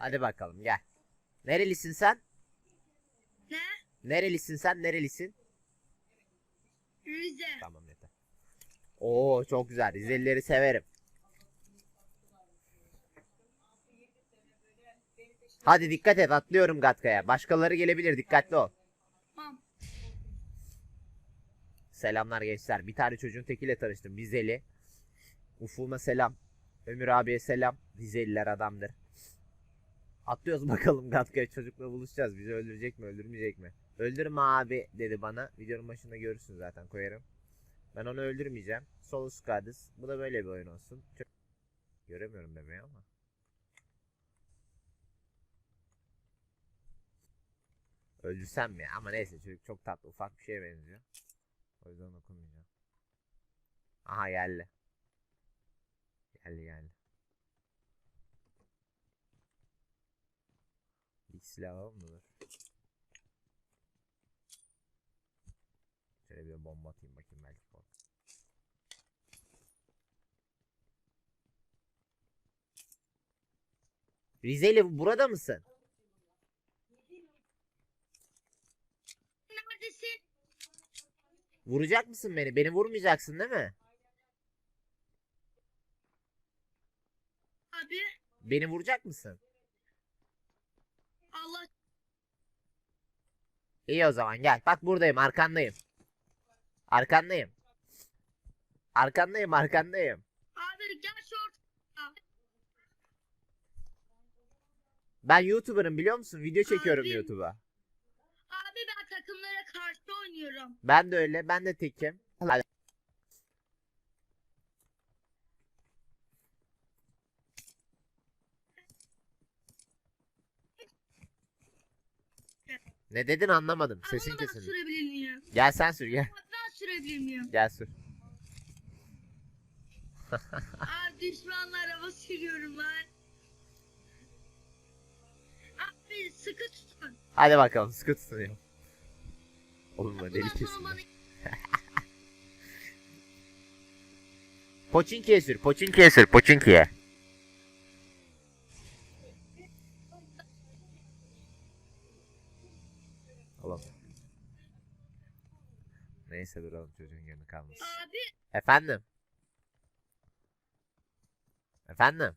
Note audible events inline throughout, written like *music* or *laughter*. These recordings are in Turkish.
Hadi bakalım gel. Nerelisin sen? Ne? Nerelisin sen? Nerelisin? Rize. Tamam yeter. Oo çok güzel. Rizelileri severim. Hadi dikkat et atlıyorum Gatka'ya. Başkaları gelebilir dikkatli ol. Tamam. Selamlar gençler. Bir tane çocuğun tekiyle tanıştım. Rizeli. Ufuk'uma selam. Ömür abiye selam. Rizeliler adamdır. Atlıyoruz *laughs* bakalım Gatka'ya çocukla buluşacağız. Bizi öldürecek mi öldürmeyecek mi? Öldürme abi dedi bana. Videonun başında görürsün zaten koyarım. Ben onu öldürmeyeceğim. Solo Squadus. Bu da böyle bir oyun olsun. Çok... Göremiyorum bebeği ama. Öldürsem mi? Ama neyse çocuk çok tatlı ufak bir şeye benziyor. O yüzden okumayacağım. Aha geldi. Geldi geldi. Silah alalım mı? Dur. Şöyle bir bomba atayım bakayım belki kork. Rizeli burada mısın? Neredesin? Vuracak mısın beni? Beni vurmayacaksın değil mi? Abi Beni vuracak mısın? Allah İyi o zaman gel. Bak buradayım arkandayım. Arkandayım. Arkandayım arkandayım. abi gel ortaya. Ben YouTuber'ım biliyor musun? Video çekiyorum Abi. YouTube'a. Abi ben takımlara karşı oynuyorum. Ben de öyle. Ben de tekim. Hadi. Ne dedin anlamadım. Sesin Ama ben kesildi. sürebilir miyim? Gel sen sür gel. Ben sürebilir miyim? Gel sür. *laughs* Abi düşmanla araba sürüyorum ben. Abi sıkı tutun. Hadi bakalım sıkı tutunuyor. Oğlum bu deli Bundan sonra kesin. bana *laughs* Poçinki'ye sür. Poçinki'ye sür. Poçinki'ye. Oğlum. Neyse duralım çocuğun gönlü kalmasın. Abi Efendim? Efendim?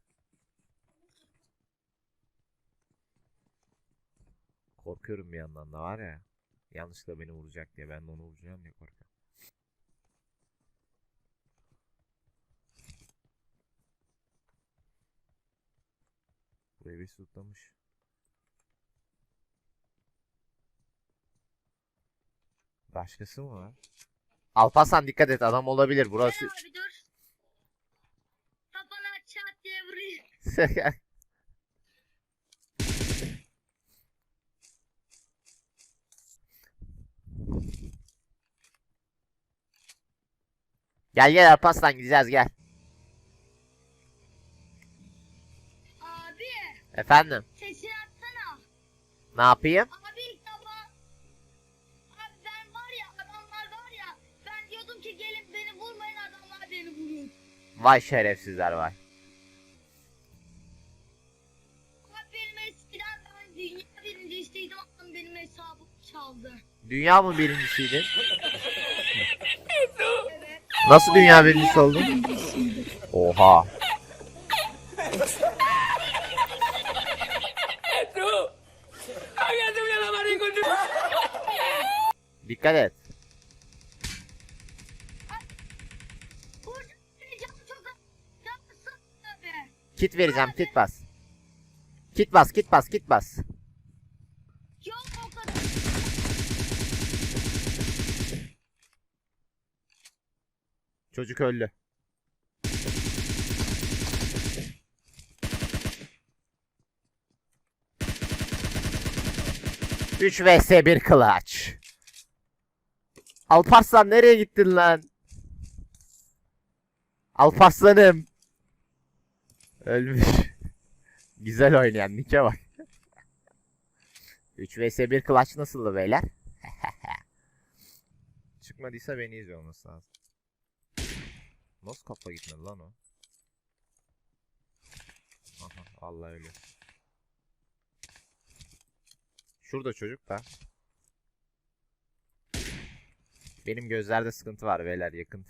Korkuyorum bir yandan da var ya. Yanlışlıkla beni vuracak diye ben de onu vuracağım diye korkuyorum. Burayı bir tutlamış. Başkası mı var? Alparslan dikkat et adam olabilir burası. gel abi dur. Kafana çat diye *laughs* gel gel Alparslan gideceğiz gel. Abi Efendim sesini atsana. ne yapayım? Abi ilk defa Abi ben var ya adamlar var ya ben diyordum ki gelin beni vurmayın adamlar beni vuruyor. Vay şerefsizler vay. Benim eskiden ben dünya birincisiydim ama benim hesabım çaldı. Dünya mı birincisiydin? Nasıl dünya birincisi oldun? Oha. Dikkat et. Burada beni canım çok canım abi. Kit vereceğim kit bas. Kit bas kit bas kit bas. Çocuk öldü. Üç vs 1 clutch. Alparslan nereye gittin lan? Alparslanım. Ölmüş. *laughs* Güzel oynayan Nike bak. 3 vs 1 clutch nasıldı beyler? *laughs* Çıkmadıysa beni izliyor olması lazım. Nasıl kafa gitmedi lan o? Aha vallahi öyle. Şurada çocuk da. Benim gözlerde sıkıntı var beyler yakın.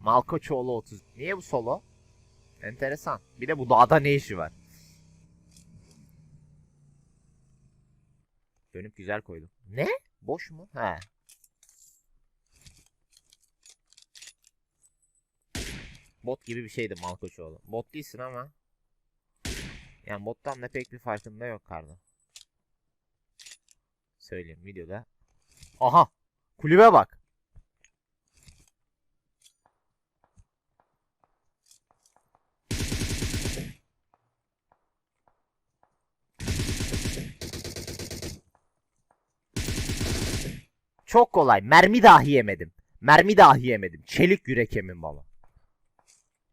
Malkoçoğlu 30. Niye bu solo? Enteresan. Bir de bu dağda ne işi var? Dönüp güzel koydum. Ne? Boş mu? He. Bot gibi bir şeydi Malkoçoğlu. Bot değilsin ama. Yani bottan da pek bir farkında yok kardı. Söyleyeyim videoda. Aha! Kulübe bak. Çok kolay. Mermi dahi yemedim. Mermi dahi yemedim. Çelik yürek emin baba.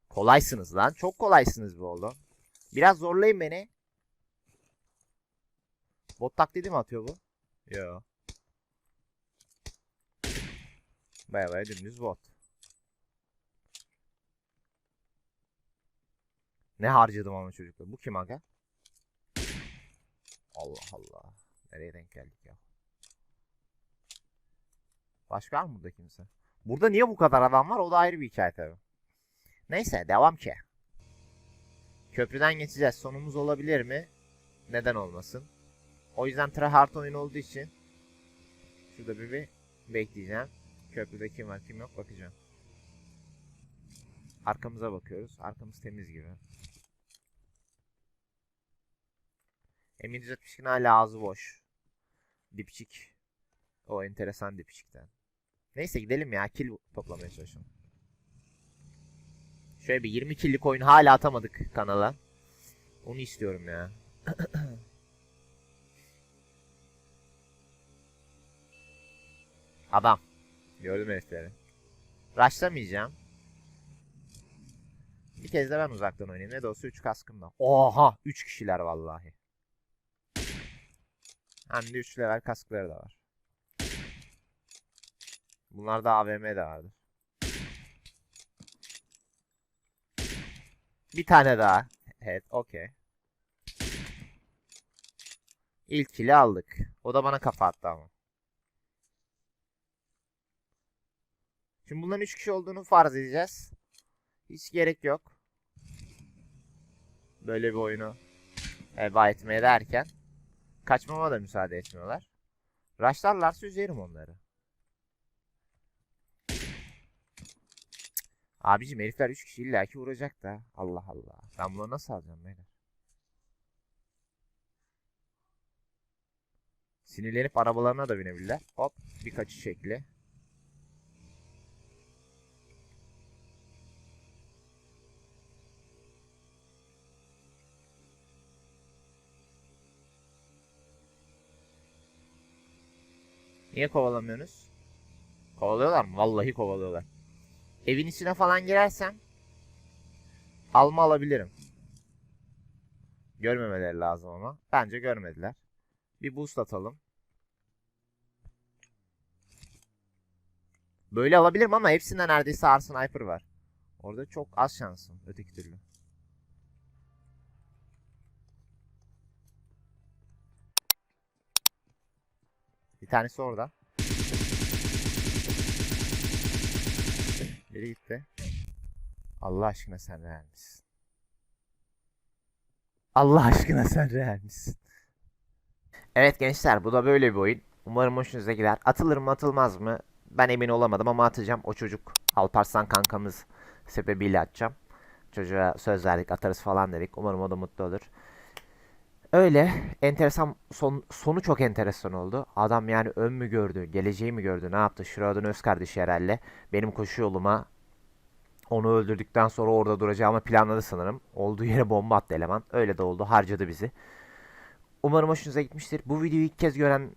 Kolaysınız lan. Çok kolaysınız bu oğlum. Biraz zorlayın beni. Bot taklidi mi atıyor bu? Yo. Baya baya dümdüz bot. Ne harcadım ama çocuklar. Bu kim aga? Allah Allah. Nereye denk geldik ya? Başka var mı burada kimse? Burada niye bu kadar adam var? O da ayrı bir hikaye tabii. Neyse devam ki. Köprüden geçeceğiz. Sonumuz olabilir mi? Neden olmasın? O yüzden tryhard oyun olduğu için şurada bir, bir bekleyeceğim. Köprüde kim var kim yok bakacağım. Arkamıza bakıyoruz. Arkamız temiz gibi. M162'nin hala ağzı boş. Dipçik. O enteresan dipçikten. Neyse gidelim ya. Kill toplamaya çalışalım. Şöyle bir 20 kill'lik oyun hala atamadık kanala. Onu istiyorum ya. *clears throat* Adam. Gördüm herifleri. Rushlamayacağım. Bir kez de ben uzaktan oynayayım. Ne de olsa 3 kaskımda. Oha! 3 kişiler vallahi. Hem de 3 level kaskları da var. Bunlarda AVM de vardır. Bir tane daha. Evet, okey. İlk kill'i aldık. O da bana kafa attı ama. Şimdi bunların 3 kişi olduğunu farz edeceğiz. Hiç gerek yok. Böyle bir oyunu eba etmeye derken kaçmama da müsaade etmiyorlar. Rushlarlarsa üzerim onları. Abicim herifler 3 kişi illaki vuracak da. Allah Allah. Ben bunu nasıl alacağım beyler? Sinirlenip arabalarına da binebilirler. Hop bir kaçış şekli. Niye kovalamıyorsunuz? Kovalıyorlar mı? Vallahi kovalıyorlar. Evin içine falan girersem alma alabilirim. Görmemeleri lazım ama. Bence görmediler. Bir boost atalım. Böyle alabilirim ama hepsinde neredeyse R sniper var. Orada çok az şansım öteki türlü. Bir tanesi orada. Biri gitti. Allah aşkına sen real misin? Allah aşkına sen real misin? Evet gençler bu da böyle bir oyun. Umarım hoşunuza gider. Atılır mı atılmaz mı? Ben emin olamadım ama atacağım. O çocuk Alparslan kankamız sebebiyle atacağım. Çocuğa söz verdik atarız falan dedik. Umarım o da mutlu olur. Öyle enteresan son, sonu çok enteresan oldu. Adam yani ön mü gördü, geleceği mi gördü, ne yaptı? Şirad'ın öz kardeşi herhalde. Benim koşu yoluma onu öldürdükten sonra orada duracağımı planladı sanırım. Olduğu yere bomba attı eleman. Öyle de oldu. Harcadı bizi. Umarım hoşunuza gitmiştir. Bu videoyu ilk kez gören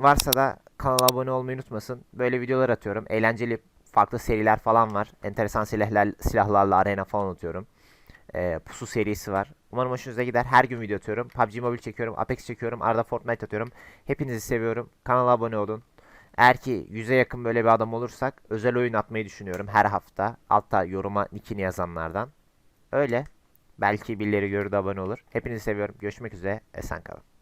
varsa da kanala abone olmayı unutmasın. Böyle videolar atıyorum. Eğlenceli farklı seriler falan var. Enteresan silahlar, silahlarla arena falan atıyorum. Ee, pusu serisi var. Umarım hoşunuza gider. Her gün video atıyorum. PUBG Mobile çekiyorum. Apex çekiyorum. Arada Fortnite atıyorum. Hepinizi seviyorum. Kanala abone olun. Eğer ki 100'e yakın böyle bir adam olursak özel oyun atmayı düşünüyorum her hafta. Altta yoruma nickini yazanlardan. Öyle. Belki birileri görür de abone olur. Hepinizi seviyorum. Görüşmek üzere. Esen kalın.